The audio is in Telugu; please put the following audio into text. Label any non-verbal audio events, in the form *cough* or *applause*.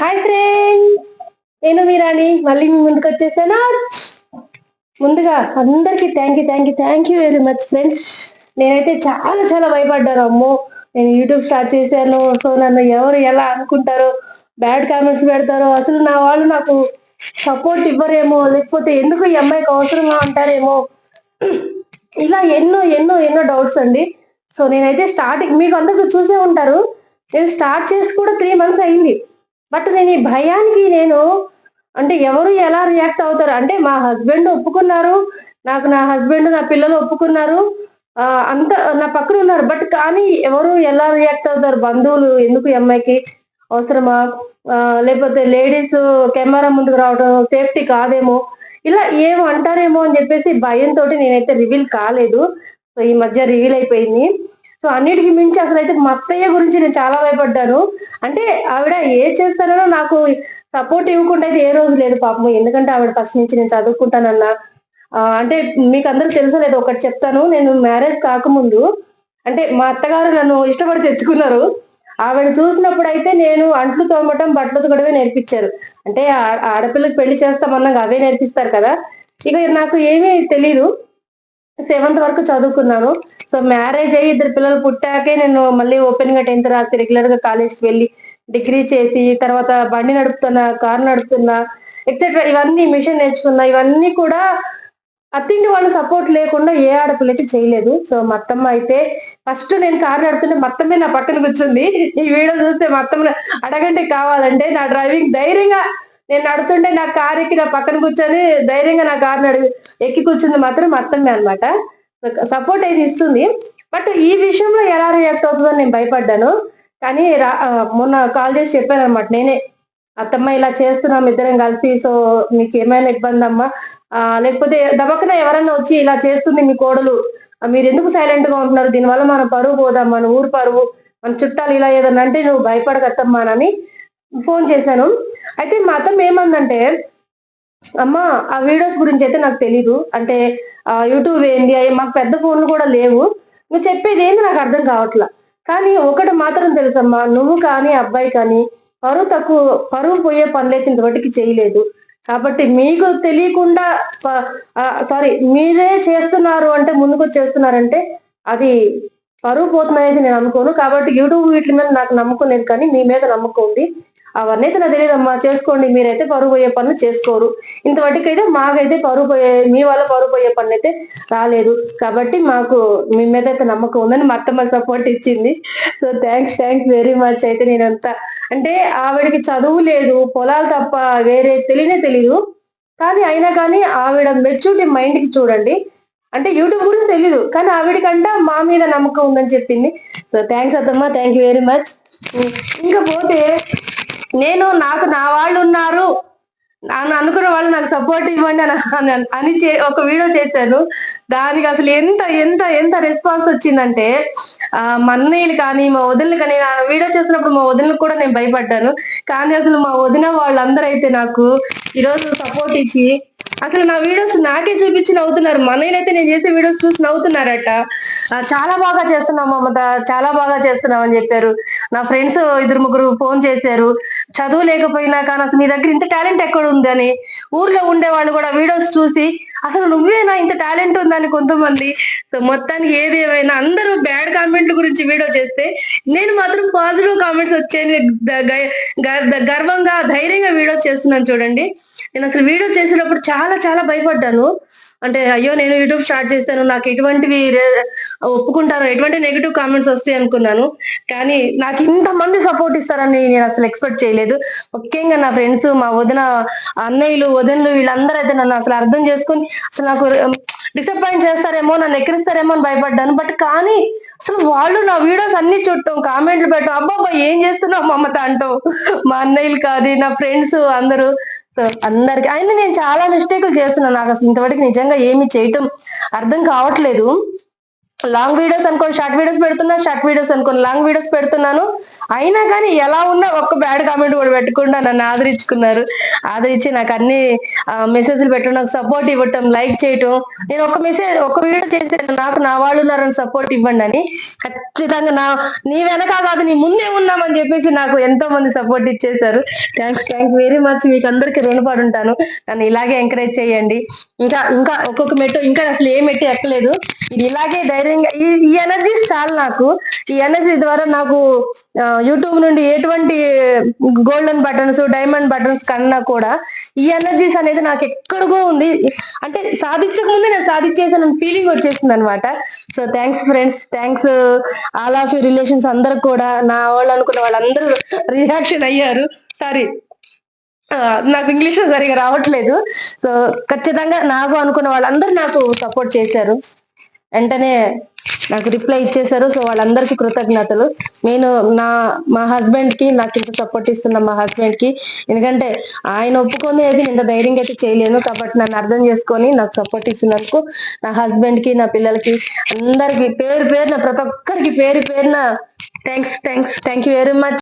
హాయ్ ఫ్రెండ్స్ నేను మీరాని. మళ్ళీ మీ ముందుకు వచ్చేసాను? ముందుగా అందరికి thank you thank you thank you very much friends నేనైతే చాలా చాలా భయపడ్డాను అమ్మో. నేను యూట్యూబ్ స్టార్ట్ చేశాను. సో నన్ను ఎవరు ఎలా అనుకుంటారో బ్యాడ్ కామెంట్స్ పెడతారో అసలు నా వాళ్ళు నాకు సపోర్ట్ ఇవ్వరేమో లేకపోతే ఎందుకు ఈ అమ్మాయికి అవసరంగా ఉంటారేమో. ఇలా ఎన్నో ఎన్నో ఎన్నో డౌట్స్ అండి. సో నేనైతే స్టార్టింగ్ మీకు అందరికీ చూసే ఉంటారు. నేను స్టార్ట్ చేసి కూడా త్రీ మంత్స్ అయింది. బట్ నేను ఈ భయానికి నేను అంటే ఎవరు ఎలా రియాక్ట్ అవుతారు? అంటే మా హస్బెండ్ ఒప్పుకున్నారు నాకు నా హస్బెండ్ నా పిల్లలు ఒప్పుకున్నారు అంత నా పక్కన ఉన్నారు. బట్ కానీ ఎవరు ఎలా రియాక్ట్ అవుతారు? బంధువులు ఎందుకు ఈ అమ్మాయికి అవసరమా? లేకపోతే లేడీస్ కెమెరా ముందుకు రావడం సేఫ్టీ కాదేమో? ఇలా ఏమో అంటారేమో అని చెప్పేసి భయంతో నేనైతే రివీల్ కాలేదు. సో ఈ మధ్య రివీల్ అయిపోయింది. సో అన్నిటికి మించి అసలు అయితే మా అత్తయ్య గురించి నేను చాలా భయపడ్డాను. అంటే ఆవిడ ఏ చేస్తానో నాకు సపోర్ట్ ఇవ్వకుండా అయితే ఏ రోజు లేదు పాపం. ఎందుకంటే ఆవిడ ఫస్ట్ నుంచి నేను చదువుకుంటానన్నా. అంటే మీకు అందరూ తెలుసలేదు ఒకటి చెప్తాను. నేను మ్యారేజ్ కాకముందు అంటే మా అత్తగారు నన్ను ఇష్టపడి తెచ్చుకున్నారు. ఆవిడ చూసినప్పుడు అయితే నేను అంట్లు తోమటం బట్టలు ఉతకడమే నేర్పించారు. అంటే ఆడపిల్లకి పెళ్ళి చేస్తామన్నాక అవే నేర్పిస్తారు కదా. ఇక నాకు ఏమీ తెలీదు. సెవెంత్ వరకు చదువుకున్నాను. సో మ్యారేజ్ అయ్యి ఇద్దరు పిల్లలు పుట్టాకే నేను మళ్ళీ ఓపెన్గా టెన్త్ రాసి రెగ్యులర్గా కాలేజ్కి వెళ్ళి డిగ్రీ చేసి తర్వాత బండి నడుపుతున్నా కారు నడుపుతున్నా ఎక్సెట్రా ఇవన్నీ మిషన్ నేర్చుకున్నా. ఇవన్నీ కూడా అత్తింటి వాళ్ళ సపోర్ట్ లేకుండా ఏ ఆడపిల్లకి చేయలేదు. సో మొత్తమ్మ అయితే ఫస్ట్ నేను కారు నడుపుతుంటే మొత్తమే నా పక్కన కూర్చుంది. ఈ వీడియో చూస్తే మొత్తం అడగంటే కావాలంటే నా డ్రైవింగ్ ధైర్యంగా నేను నడుతుంటే నా కారు ఎక్కి నా పక్కన కూర్చొని ధైర్యంగా నా కారు నడి ఎక్కి కూర్చుంది మాత్రం మొత్తమే అనమాట సపోర్ట్ అయితే ఇస్తుంది. బట్ ఈ విషయంలో ఎలా రియాక్ట్ అవుతుందో నేను భయపడ్డాను. కానీ రా- మొన్న కాల్ చేసి చెప్పాను అనమాట నేనే. అత్తమ్మ ఇలా చేస్తున్నాం ఇద్దరం కలిసి సో మీకు ఏమైనా ఇబ్బంది అమ్మా లేకపోతే దబక్కన ఎవరైనా వచ్చి ఇలా చేస్తుంది మీ కోడలు. మీరు ఎందుకు సైలెంట్గా ఉంటున్నారు? దీనివల్ల మన పరువు పోదాం మన ఊరు పరువు. మన చుట్టాలు ఇలా ఏదన్నా అంటే నువ్వు భయపడకత్తమ్మా అని ఫోన్ చేశాను. అయితే మా అత్తమ్మ ఏమందంటే అమ్మ ఆ వీడియోస్ గురించి అయితే నాకు తెలీదు. అంటే యూట్యూబ్ ఏంది అవి మాకు పెద్ద ఫోన్లు కూడా లేవు. నువ్వు చెప్పేది ఏంది నాకు అర్థం కావట్లా. కానీ ఒకటి మాత్రం తెలుసమ్మా నువ్వు కానీ అబ్బాయి కానీ పరువు తక్కువ పరువు పోయే పనులైతే ఇంతవరకు చేయలేదు. కాబట్టి మీకు తెలియకుండా సారీ మీరే చేస్తున్నారు అంటే ముందుకు చేస్తున్నారంటే అది పరువు పోతుందనేది నేను అనుకోను. కాబట్టి యూట్యూబ్ వీటి మీద నాకు నమ్మకం లేదు కానీ మీ మీద నమ్మకం ఉంది. అవన్నీ అయితే నాకు తెలియదమ్మా చేసుకోండి మీరైతే పరువు పోయే పనులు చేసుకోరు. ఇంతవరకైతే అయితే మాకైతే పరువు పోయే మీ వల్ల పరువు పోయే పని అయితే రాలేదు. కాబట్టి మాకు మీ మీద అయితే నమ్మకం ఉందని మా అత్తమ్మ సపోర్ట్ ఇచ్చింది. So thanks thanks very much అయితే నేనంతా అంటే ఆవిడకి చదువు లేదు పొలాలు తప్ప వేరే తెలియనే తెలీదు. కానీ అయినా కానీ ఆవిడ మెచ్యూరిటీ మైండ్కి చూడండి. అంటే యూట్యూబ్ గురించి తెలీదు కానీ ఆవిడకంట మా మీద నమ్మకం ఉందని చెప్పింది. సో థ్యాంక్స్ అత్తమ్మ థ్యాంక్ యూ వెరీ మచ్ ఇంకా పోతే నేను నాకు నా వాళ్ళు ఉన్నారు. నన్ను అనుకున్న వాళ్ళు నాకు సపోర్ట్ ఇవ్వండి *laughs* అని అని- చే- ఒక వీడియో చేశాను దానికి అసలు ఎంత ఎంత ఎంత రెస్పాన్స్ వచ్చిందంటే ఆ మా అన్నయ్యలు కానీ మా వదినలు కానీ నేను ఆ వీడియో చేసినప్పుడు మా వదినలకు కూడా నేను భయపడ్డాను. కానీ అసలు మా వదిన వాళ్ళందరూ అయితే నాకు ఈరోజు సపోర్ట్ ఇచ్చి అసలు నా వీడియోస్ నాకే చూపించి నవ్వుతున్నారు. మా అయితే నేను చేసే వీడియోస్ చూసి నవ్వుతున్నారట. చాలా బాగా చేస్తున్నావు మమత చాలా బాగా చేస్తున్నావు అని చెప్పారు. నా ఫ్రెండ్స్ ఇద్దరు ముగ్గురు ఫోన్ చేశారు. చదువు లేకపోయినా కానీ అసలు నీ దగ్గర ఇంత టాలెంట్ ఎక్కడ ఉందని ఊర్లో ఉండే వాళ్ళు కూడా వీడియోస్ చూసి అసలు నువ్వేనా ఇంత టాలెంట్ ఉందని కొంతమంది? మొత్తానికి ఏది ఏమైనా అందరూ బ్యాడ్ కామెంట్ల గురించి వీడియో చేస్తే నేను మాత్రం పాజిటివ్ కామెంట్స్ వచ్చే గర్వంగా ధైర్యంగా వీడియో చేస్తున్నాను చూడండి. నేను అసలు వీడియో చేసేటప్పుడు చాలా చాలా భయపడ్డాను. అంటే అయ్యో నేను యూట్యూబ్ స్టార్ట్ చేస్తాను నాకు ఎటువంటివి ఒప్పుకుంటారో ఎటువంటి నెగిటివ్ కామెంట్స్ వస్తాయి అనుకున్నాను. కానీ నాకు ఇంతమంది సపోర్ట్ ఇస్తారని నేను అసలు ఎక్స్పెక్ట్ చేయలేదు. ముఖ్యంగా నా ఫ్రెండ్స్ మా వదిన అన్నయ్యలు వదినలు వీళ్ళందరూ అయితే నన్ను అసలు అర్థం చేసుకొని అసలు నాకు డిసప్పాయింట్ చేస్తారేమో నన్ను ఎక్కిరిస్తారేమో అని భయపడ్డాను. బట్ కానీ అసలు వాళ్ళు నా వీడియోస్ అన్ని చుట్టం కామెంట్లు పెట్టడం అబ్బాబ్బా ఏం చేస్తున్నావు మమ్మత అంటావు మా అన్నయ్యలు కాదు నా ఫ్రెండ్స్ అందరూ. సో అందరికి. అయినా నేను చాలా మిస్టేక్లు చేస్తున్నాను. నాకు అసలు ఇంతవరకు నిజంగా ఏమి చేయటం అర్థం కావట్లేదు. లాంగ్ వీడియోస్ అనుకోని షార్ట్ వీడియోస్ పెడుతున్నా షార్ట్ వీడియోస్ అనుకోని లాంగ్ వీడియోస్ పెడుతున్నాను. అయినా కానీ ఎలా ఉన్నా ఒక్క బ్యాడ్ కామెంట్ కూడా పెట్టకుండా నన్ను ఆదరించుకున్నారు. ఆదరించి నాకు అన్ని మెసేజ్లు పెట్టడం నాకు సపోర్ట్ ఇవ్వటం లైక్ చేయటం. నేను ఒక మెసేజ్ ఒక వీడియో చేస్తే నాకు నా వాళ్ళు ఉన్నారని సపోర్ట్ ఇవ్వండి అని. ఖచ్చితంగా నా నీ వెనక కాదు నీ ముందే ఉన్నామని చెప్పేసి నాకు ఎంతో మంది సపోర్ట్ ఇచ్చేసారు థ్యాంక్స్ థ్యాంక్ వెరీ మచ్ మీకు అందరికీ రుణపడి ఉంటాను. నన్ను ఇలాగే ఎంకరేజ్ చేయండి. ఇంకా ఇంకా ఒక్కొక్క మెట్టు ఇంకా అసలు ఏ మెట్టు ఎక్కలేదు. ఇది ఇలాగే ధైర్యంగా ఈ ఈ ఎనర్జీస్ చాలు నాకు. ఈ ఎనర్జీ ద్వారా నాకు యూట్యూబ్ నుండి ఎటువంటి గోల్డెన్ బటన్స్ డైమండ్ బటన్స్ కన్నా కూడా ఈ ఎనర్జీస్ అనేది నాకు ఎక్కడికో ఉంది. అంటే సాధించక ముందే నేను సాధించేసాను ఫీలింగ్ వచ్చేసింది అనమాట so thanks friends thanks all of you relations అందరు కూడా. నా వాళ్ళు అనుకున్న వాళ్ళందరూ రియాక్షన్ అయ్యారు. సారీ. నాకు ఇంగ్లీష్ సరిగా రావట్లేదు. సో ఖచ్చితంగా నాకు అనుకున్న వాళ్ళందరూ నాకు సపోర్ట్ చేశారు. వెంటనే నాకు రిప్లై ఇచ్చేశారు. సో వాళ్ళందరికీ కృతజ్ఞతలు. నేను నా మా హస్బెండ్కి నాకు ఇంత సపోర్ట్ ఇస్తున్న మా హస్బెండ్కి ఎందుకంటే ఆయన ఒప్పుకొని అయితే ఇంత ధైర్యంగా అయితే చేయలేను. కాబట్టి నన్ను అర్థం చేసుకొని నాకు సపోర్ట్ ఇస్తున్నందుకు నా హస్బెండ్కి నా పిల్లలకి అందరికి పేరు పేరున ప్రతి ఒక్కరికి పేరు పేరున thanks thanks thank you very much